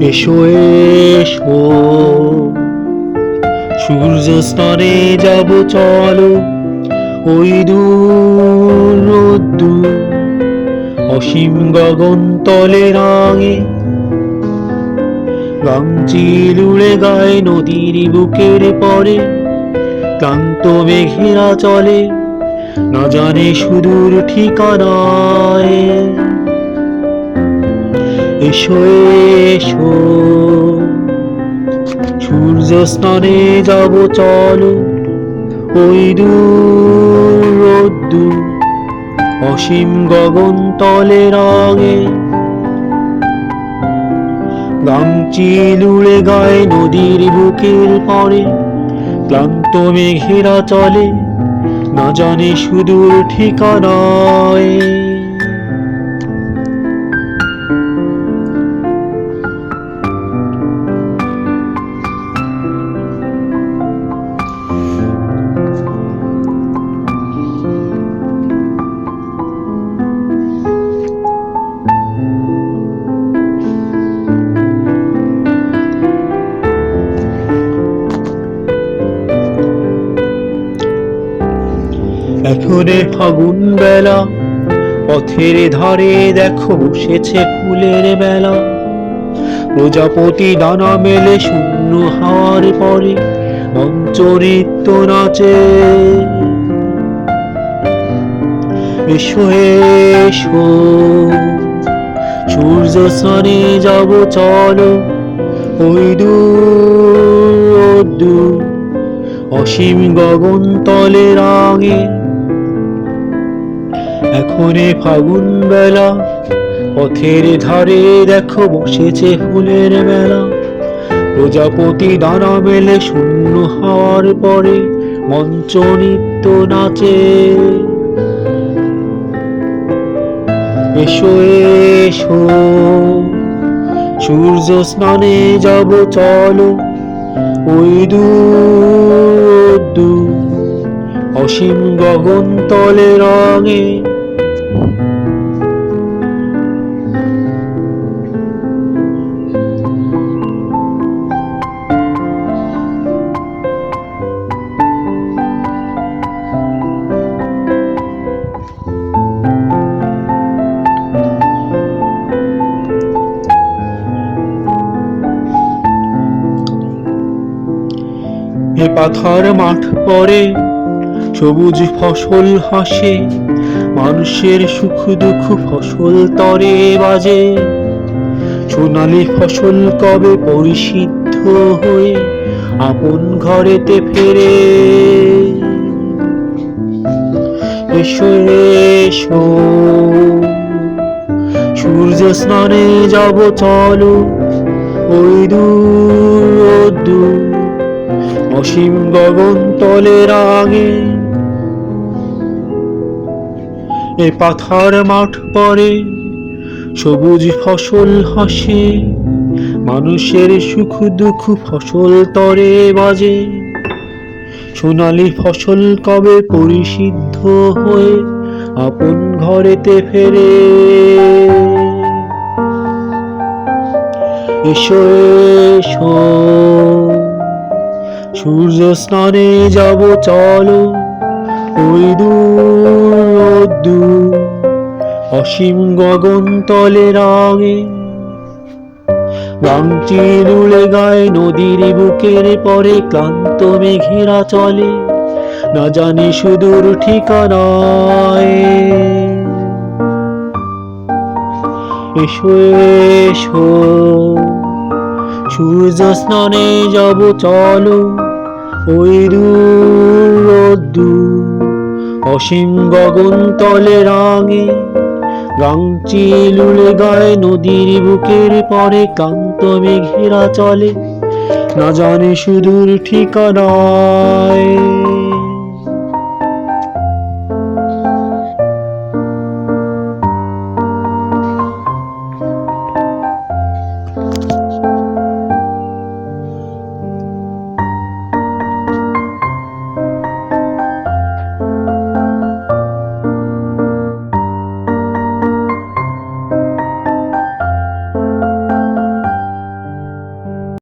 এসো এসো। সূর্য স্নানে যাব, চলো। ওই দূর অসীম গগন তলে রাঙে। গামচিল উড়ে গায়ে নদীর বুকের পরে। ক্লান্ত মেঘেরা চলে, না জানে সুদূর ঠিকানায়। এসো এসো। সূর্য স্নানে যাব, চলো। ওই দূর রোদ্দুর অসীম গগন তলে রাগে গামচিল লুড়ে গায়ে নদীর বুকের পরে ক্লান্ত মেঘেরা চলে, না জানে সুদূর ঠিকানায়। এখনে ফাগুন বেলা, পথের ধারে দেখো বসেছে ফুলের বেলা প্রজাপতি দানা মেলে শূন্য হাওয়ার পরে মঞ্চরিত্য নাচে। এসো এসো, সূর্য স্নানে যাব, চলো। ওই দূর অসীম গগন তলে রাঙে এখনে ফাগুন বেলা, পথের ধারে দেখো বসেছে ফুলের মেলা। প্রজাপতি দানা মেলে শূন্য হওয়ার পরে মঞ্চ নৃত্য নাচে। এসো এসো, সূর্য স্নানে যাব, চলো ওই দূর। অসীম গগন তলে রঙে এ পাথার মাঠ পরে, সবুজ ফসল হাসে, মানুষের সুখ দুঃখ ফসল তরে বাজে। সোনালি ফসল কবে পরিসিদ্ধ হয়ে আপন ঘরেতে ফেরে? এসো এসো, সূর্য স্নানে যাব চলো, ওই দূর দূর। অসীম গগন তলে রাগে এ পাথার মাঠ পরে সবুজ ফসল হাসে, মানুষের সুখ দুঃখ ফসল তরে বাজে। সোনালি ফসল কবে পরিসিদ্ধ হয়ে আপন ঘরেতে ফেরে? এসো এসো। সূর্য স্নানে যাব, চলো ওই দূর অসীম গগন তলে রাগে উড়ে গায়ে নদীর বুকের পরে ক্লান্ত মেঘেরা চলে, না জানি সুদূর ঠিকানায়। এসো এসো। সূর্য স্নানে যাব, চলো ওই দূর অসীম গগন তলে রাঙে গাংচিল লুলে গায়ে নদীর বুকের পরে কান্ত মেঘেরা চলে। না জানে সুদূর ঠিকানায়।